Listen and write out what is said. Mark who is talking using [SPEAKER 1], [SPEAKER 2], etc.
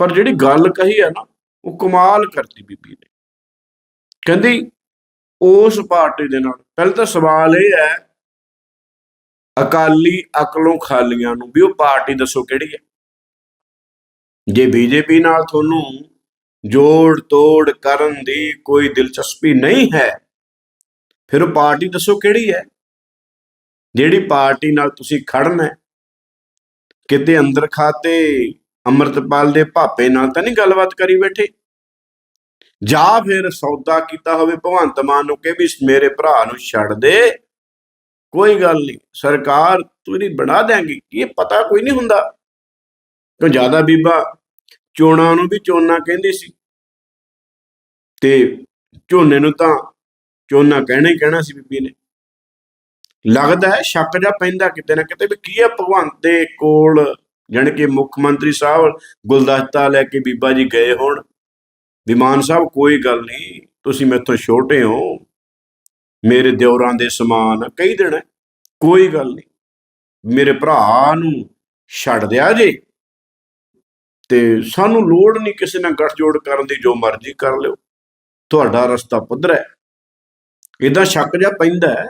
[SPEAKER 1] ਪਰ ਜਿਹੜੀ ਗੱਲ ਕਹੀ ਹੈ ਨਾ, ਉਹ ਕਮਾਲ ਕਰਤੀ ਬੀਬੀ ਨੇ। ਕਹਿੰਦੀ, ਉਸ ਪਾਰਟੀ ਦੇ ਨਾਲ, ਪਹਿਲਾਂ ਤਾਂ ਸਵਾਲ ਇਹ ਹੈ, ਅਕਾਲੀ ਅਕਲੋਂ ਖਾਲੀਆਂ ਨੂੰ ਵੀ ਉਹ ਪਾਰਟੀ ਦੱਸੋ ਕਿਹੜੀ ਹੈ? ਜੇ ਬੀਜੇਪੀ ਨਾਲ ਤੁਹਾਨੂੰ ਜੋੜ ਤੋੜ ਕਰਨ ਦੀ ਕੋਈ ਦਿਲਚਸਪੀ ਨਹੀਂ ਹੈ, ਫਿਰ ਉਹ ਪਾਰਟੀ ਦੱਸੋ ਕਿਹੜੀ ਹੈ? ਜਿਹੜੀ ਪਾਰਟੀ ਨਾਲ ਤੁਸੀਂ ਖੜਨਾ ਹੈ, ਕਿਤੇ ਅੰਦਰ ਖਾਤੇ ਅੰਮ੍ਰਿਤਪਾਲ ਦੇ ਭਾਪੇ ਨਾਲ ਤਾਂ ਨਹੀਂ ਗੱਲਬਾਤ ਕਰੀ ਬੈਠੇ? ਜਾਂ ਫਿਰ ਸੌਦਾ ਕੀਤਾ ਹੋਵੇ, ਭਗਵੰਤ ਮਾਨ ਨੂੰ ਕਿ ਵੀ ਮੇਰੇ ਭਰਾ ਨੂੰ ਛੱਡ ਦੇ। ਕੋਈ ਗੱਲ ਨਹੀਂ, ਸਰਕਾਰ ਤੂੰ ਬਣਾ ਦੇਂਗੀ ਇਹ ਪਤਾ ਕੋਈ ਨਹੀਂ ਹੁੰਦਾ। ਕਿਉਂ ਜ਼ਿਆਦਾ ਬੀਬਾ? ਚੋਣਾਂ ਨੂੰ ਵੀ ਚੋਣਾ ਕਹਿੰਦੀ ਸੀ। ਤੇ ਝੋਨੇ ਨੂੰ ਤਾਂ ਚੋਣਾ ਕਹਿਣਾ ਹੀ ਕਹਿਣਾ ਸੀ ਬੀਬੀ ਨੇ। ਲੱਗਦਾ ਹੈ ਸ਼ੱਕ ਜਾ ਪੈਂਦਾ ਕਿਤੇ ਨਾ ਕਿਤੇ ਵੀ ਕੀ ਹੈ ਭਗਵੰਤ ਦੇ ਕੋਲ ਜਾਣੀ ਕਿ ਮੁੱਖ ਮੰਤਰੀ ਸਾਹਿਬ ਗੁਲਦਸਤਾ ਲੈ ਕੇ ਬੀਬਾ ਜੀ ਗਏ ਹੋਣ। ਵਿਮਾਨ ਸਾਹਿਬ ਕੋਈ ਗੱਲ ਨਹੀਂ ਤੁਸੀਂ ਮੇਥੋਂ ਛੋਟੇ ਹੋ। ਮੇਰੇ ਦਿਓਰਾਂ ਦੇ ਸਮਾਨ ਆ, ਕਈ ਦਿਨ ਕੋਈ ਗੱਲ ਨਹੀਂ। ਮੇਰੇ ਭਰਾ ਨੂੰ ਛੱਡ ਦਿਆ ਜੇ। ਤੇ ਸਾਨੂੰ ਲੋੜ ਨਹੀਂ ਕਿਸੇ ਨਾਲ ਗੱਠਜੋੜ ਕਰਨ ਦੀ ਜੋ ਮਰਜ਼ੀ ਕਰ ਲਿਓ। ਤੁਹਾਡਾ ਰਸਤਾ ਪੁੱਧਰ ਹੈ। ਇਦਾਂ ਸ਼ੱਕ ਜਿਹਾ ਪੈਂਦਾ ਹੈ।